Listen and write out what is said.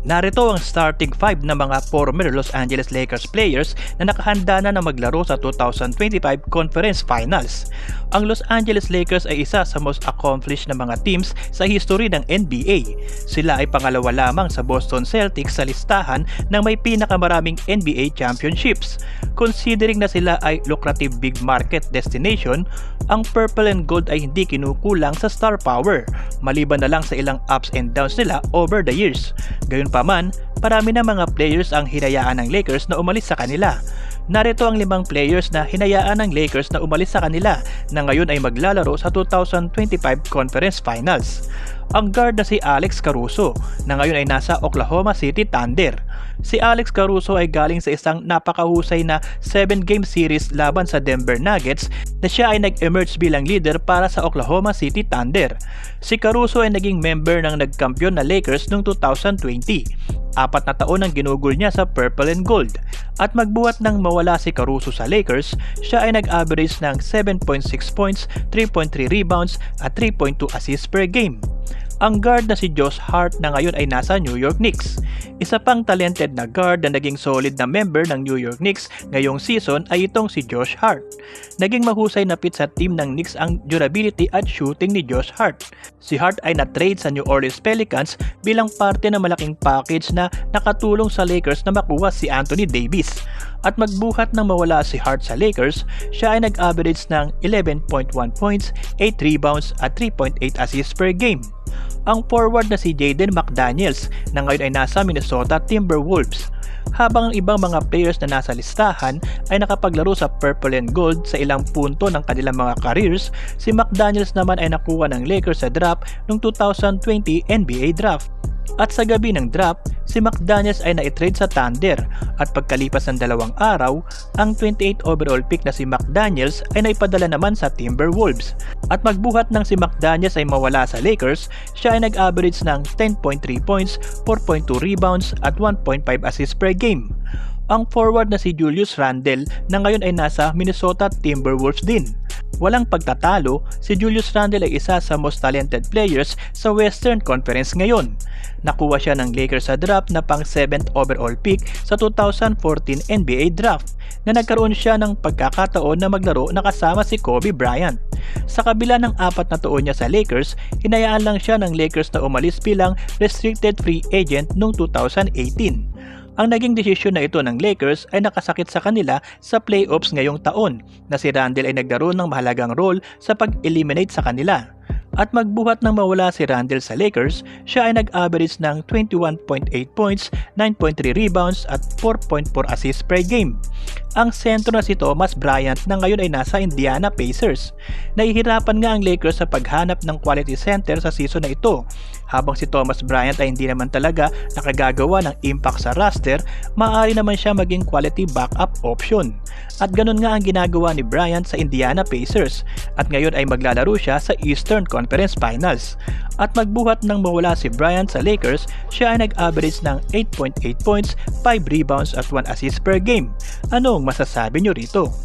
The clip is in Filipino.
Narito ang starting 5 ng mga former Los Angeles Lakers players na nakahanda na na maglaro sa 2025 Conference Finals. Ang Los Angeles Lakers ay isa sa most accomplished na mga teams sa history ng NBA. Sila ay pangalawa lamang sa Boston Celtics sa listahan ng may pinakamaraming NBA championships. Considering na sila ay lucrative big market destination, ang purple and gold ay hindi kinukulang sa star power, maliban na lang sa ilang ups and downs nila over the years. Gayunpaman, parami na mga players ang hinayaan ng Lakers na umalis sa kanila. Narito ang limang players na hinayaan ng Lakers na umalis sa kanila na ngayon ay maglalaro sa 2025 Conference Finals. Ang guard na si Alex Caruso na ngayon ay nasa Oklahoma City Thunder. Si Alex Caruso ay galing sa isang napakahusay na 7-game series laban sa Denver Nuggets na siya ay nag-emerge bilang leader para sa Oklahoma City Thunder. Si Caruso ay naging member ng nagkampiyon na Lakers noong 2020 Apat na taon ang ginugol niya sa purple and gold at magbuhat ng mawala si Caruso sa Lakers, siya ay nag-average ng 7.6 points, 3.3 rebounds at 3.2 assists per game. Ang guard na si Josh Hart na ngayon ay nasa New York Knicks. Isa pang talented na guard na naging solid na member ng New York Knicks ngayong season ay itong si Josh Hart. Naging mahusay na fit sa team ng Knicks ang durability at shooting ni Josh Hart. Si Hart ay na-trade sa New Orleans Pelicans bilang parte ng malaking package na nakatulong sa Lakers na makuha si Anthony Davis. At magbuhat ng mawala si Hart sa Lakers, siya ay nag-average ng 11.1 points, 8 rebounds at 3.8 assists per game ang forward na si Jaden McDaniels na ngayon ay nasa Minnesota Timberwolves. Habang ang ibang mga players na nasa listahan ay nakapaglaro sa purple and gold sa ilang punto ng kanilang mga careers, si McDaniels naman ay nakuha ng Lakers sa draft noong 2020 NBA draft. At sa gabi ng draft, si McDaniels ay na-trade sa Thunder at pagkalipas ng dalawang araw, ang 28 overall pick na si McDaniels ay naipadala naman sa Timberwolves. At magbuhat ng si McDaniels ay mawala sa Lakers, siya ay nag-average ng 10.3 points, 4.2 rebounds at 1.5 assists per game ang forward na si Julius Randle na ngayon ay nasa Minnesota Timberwolves din. Walang pagtatalo, si Julius Randle ay isa sa most talented players sa Western Conference ngayon. Nakuha siya ng Lakers sa draft na pang 7th overall pick sa 2014 NBA draft na nagkaroon siya ng pagkakataon na maglaro na kasama si Kobe Bryant. Sa kabila ng apat na taon niya sa Lakers, hinayaan lang siya ng Lakers na umalis bilang restricted free agent noong 2018. Ang naging desisyon na ito ng Lakers ay nakasakit sa kanila sa playoffs ngayong taon na si Randle ay nagdaroon ng mahalagang role sa pag-eliminate sa kanila at magbuhat ng mawala si Randle sa Lakers, siya ay nag-average ng 21.8 points, 9.3 rebounds at 4.4 assists per game. Ang sentro na si Thomas Bryant na ngayon ay nasa Indiana Pacers. Nahihirapan nga ang Lakers sa paghanap ng quality center sa season na ito. Habang si Thomas Bryant ay hindi naman talaga nakagagawa ng impact sa roster, maaari naman siya maging quality backup option. At ganun nga ang ginagawa ni Bryant sa Indiana Pacers at ngayon ay maglalaro siya sa Eastern Conference Finals. At magbuhat ng mawala si Bryant sa Lakers, siya ay nag-average ng 8.8 points, 5 rebounds at 1 assist per game. Anong masasabi nyo rito?